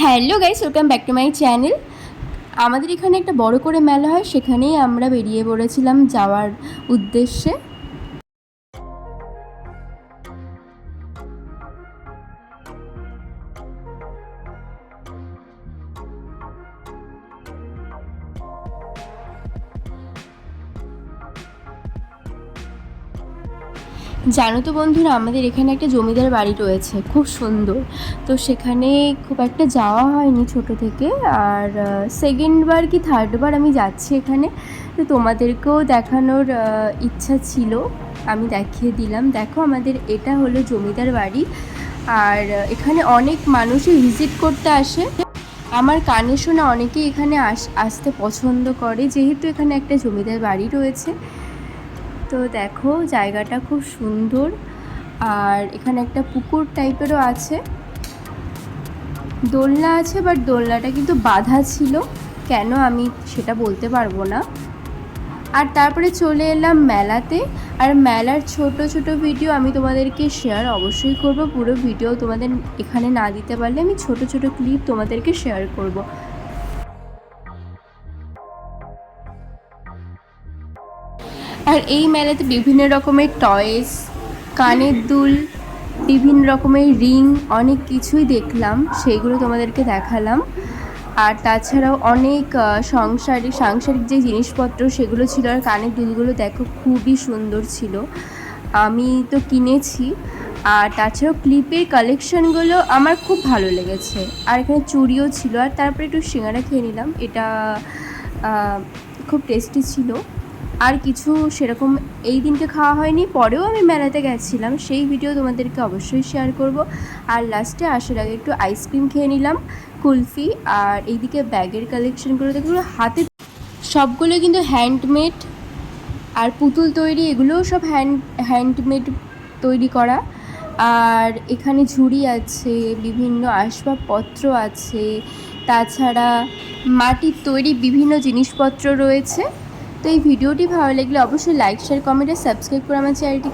Hello guys, welcome back to my channel. আমাদের এখানে একটা বড় করে মেলা হয়, সেখানেই আমরা বেরিয়ে পড়েছিলাম যাওয়ার উদ্দেশ্যে। জানো তো বন্ধুরা, আমাদের এখানে একটা জমিদার বাড়ি রয়েছে, খুব সুন্দর। তো সেখানে খুব একটা যাওয়া হয়নি ছোট থেকে, আর সেকেন্ড বার কি থার্ড বার আমি যাচ্ছি এখানে। তো তোমাদেরকেও দেখানোর ইচ্ছা ছিল, আমি দেখিয়ে দিলাম। দেখো আমাদের এটা হলো জমিদার বাড়ি, আর, এখানে অনেক মানুষই ভিজিট করতে আসে। আমার কানে শোনা অনেকেই এখানে আস, আসতে পছন্দ করে, যেহেতু এখানে একটা জমিদার বাড়ি রয়েছে। তো দেখো, জায়গাটা খুব সুন্দর। আর এখানে একটা পুকুর টাইপেরও আছে। দোলনা আছে বাট দোলনাটা কিন্তু বাধা ছিল। কেন আমি সেটা বলতে পারব না। আর তারপরে চলে এলাম মেলাতে। আর মেলার ছোট ছোট ভিডিও আমি তোমাদেরকে শেয়ার অবশ্যই করব। পুরো ভিডিও তোমাদের এখানে না দিতে পারলে আমি ছোট ছোট ক্লিপ তোমাদেরকে শেয়ার করব। আর এই মেলাতে বিভিন্ন রকমের টয়েস কানের দুল, বিভিন্ন রকমের রিং অনেক কিছুই দেখলাম, সেইগুলো তোমাদেরকে দেখালাম। আর তাছাড়াও অনেক সংসারিক সাংসারিক যে জিনিসপত্র, সেগুলো ছিল আর কানের দুলগুলো দেখো খুবই সুন্দর ছিল। আমি তো কিনেছি। আর তাছাড়াও ক্লিপের কালেকশনগুলো আমার খুব ভালো লেগেছে। আর এখানে চুড়িও ছিল। আর তারপরে একটু সিঙ্গারা খেয়ে নিলাম। এটা খুব টেস্টি ছিল। আর কিছু সেরকম এই দিনকে খাওয়া হয়নি, পরেও আমি মেলাতে গেছিলাম। সেই ভিডিও তোমাদেরকে অবশ্যই শেয়ার করব। আর লাস্টে আসার আগে একটু আইসক্রিম খেয়ে নিলাম, কুলফি, আর এইদিকে ব্যাগের কালেকশনগুলো দেখো হাতে সবগুলো কিন্তু হ্যান্ডমেড আর পুতুল তৈরি, এগুলোও সব হ্যান্ড হ্যান্ডমেড তৈরি করা। আর এখানে ঝুড়ি আছে, বিভিন্ন আসবাবপত্র আছে, তাছাড়া মাটির তৈরি বিভিন্ন জিনিসপত্র রয়েছে। তো এই ভিডিওটি ভালো লাগলে অবশ্যই লাইক শেয়ার কমেন্ট আর সাবস্ক্রাইব করে আমার চ্যানেলটি